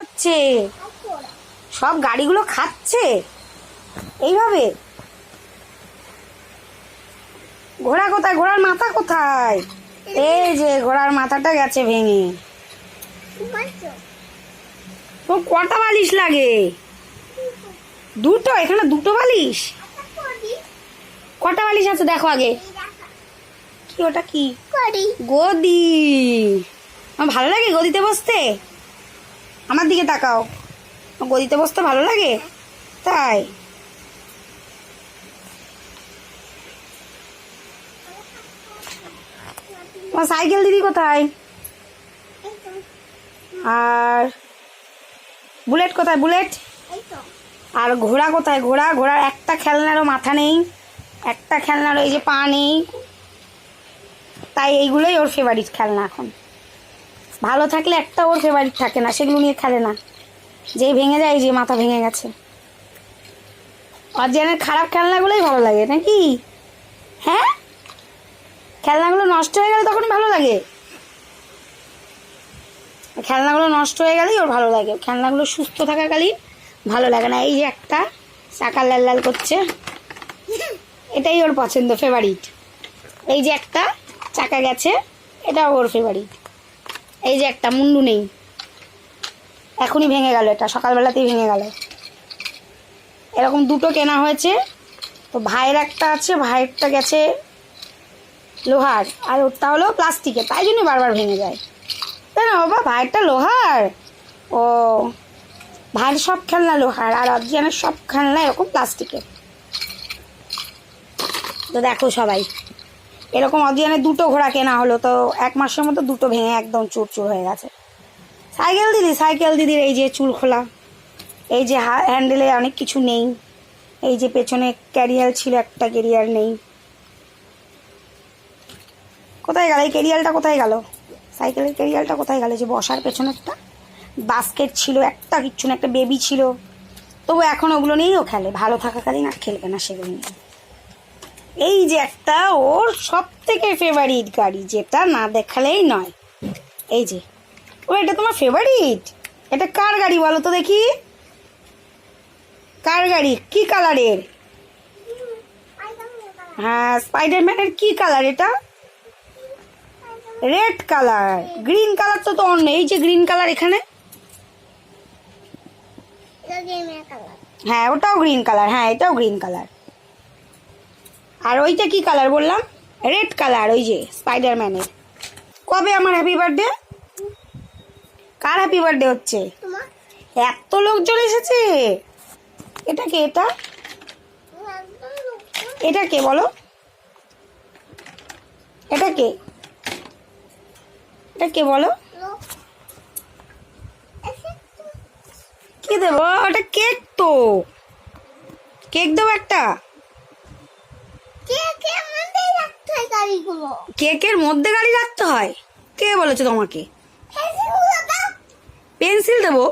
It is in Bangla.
হচ্ছে সব গাড়িগুলো খাচ্ছে? এইভাবে? ঘোড়া কোথায়? ঘোড়ার মাথা কোথায়? এই যে ঘোড়ার মাথাটা গেছে ভেঙে। কটা বালিশ লাগে? দুটো? এখানে দুটো বালিশ? কটা বালিশ আছে দেখো আগে। কি ওটা কি? গদি। আমার ভালো লাগে গদিতে বসতে? আমার দিকে তাকাও। গদিতে বসতে ভালো লাগে? তাই। সাইকেল দিদি কোথায়? আর বুলেট কোথায়? বুলেট? আর ঘোড়া কোথায়? ঘোড়া? ঘোড়ার একটা খেলনারও মাথা নেই। একটা খেলনারও এই যে পা নেই। তাই এইগুলোই ওর ফেভারিট খেলনা এখন। ভালো থাকলে একটা ওর ফেভারিট থাকে না, সেগুলো নিয়ে খেলে না। যেই ভেঙে যায় যে মাথা ভেঙে গেছে। অরিজিনের খারাপ খেলনাগুলোই ভালো লাগে, নাকি? হ্যাঁ? খেলনাগুলো নষ্ট হয়ে গেলে তখনই ভালো লাগে। খেলনাগুলো নষ্ট হয়ে গেলেই ওর ভালো লাগে। খেলনাগুলো সুস্থ থাকাকালীন ভালো লাগে না। এই যে একটা চাকা লাল লাল করছে, এটাই ওর পছন্দ ফেভারিট এই যে একটা চাকা গেছে, এটাও ওর ফেভারিট এই যে একটা, মুন্ডু নেই। এখনই ভেঙে গেল এটা, সকালবেলাতেই ভেঙে গেল। এরকম দুটো কেনা হয়েছে, তো ভাইয়ের একটা আছে, ভাইয়েরটা গেছে লোহার, আর ওরটা হলো প্লাস্টিকের, তাই জন্য বারবার ভেঙে যায়। তাই না বাবা, ভাইয়েরটা লোহার? ও, ভাইয়ের সব খেলনা লোহার, আর অরিজিয়ানের সব খেলনা এরকম প্লাস্টিকের। তো দেখো সবাই। এরকম অরিজিয়ানের দুটো ঘোড়া কেনা হলো, তো এক মাসের মতো দুটো ভেঙে একদম চুরচুর হয়ে গেছে। সাইকেল দিদি, সাইকেল দিদির এই যে চুল খোলা, এই যে হ্যান্ডেলে অনেক কিছু নেই, এই যে পেছনে ক্যারিয়ার ছিল, একটা ক্যারিয়ার নেই। কোথায় গেল? এই ক্যারিয়ারটা কোথায় গেল? সাইকেলের ক্যারিয়ারটা কোথায় গেল? যে বসার পেছনে একটা বাস্কেট ছিল, একটা কিচ্ছু না, একটা বেবি ছিল। তবু এখন ওগুলো নিয়েও খেলে, ভালো থাকাকালীন আর খেলবে না সেগুলো নিয়ে। এই যে একটা ওর সব থেকে ফেভারিট গাড়ি যেটা না দেখালেই নয়। এই যে ও এটা তোমার ফেভারিট এটা কার গাড়ি বলো তো দেখি? কার গাড়ি? কি কালারের হ্যাঁ স্পাইডারম্যানের কি কালার এটা? রেড কালার গ্রিন কালার তো তো অন্য এই যে গ্রিন কালার এখানে? হ্যাঁ ওটাও গ্রিন কালার হ্যাঁ এটাও গ্রিন কালার আর ওইটা কি কালার বললাম? রেড কালার ওই যে স্পাইডারম্যানের কবে আমার হ্যাপি বার্থডে কার হ্যাপি বার্থডে হচ্ছে? এত লোকজন এসেছে। এটা কে এটা? এটা কে বলো? এটা কে? এটা কে বলো? কি দেবো? ওটা কেক তো। কেক দেবো একটা? কেকের মধ্যে গাড়ি রাখতে হয়। কে বলেছে তোমাকে? পেন্সিল দেবো।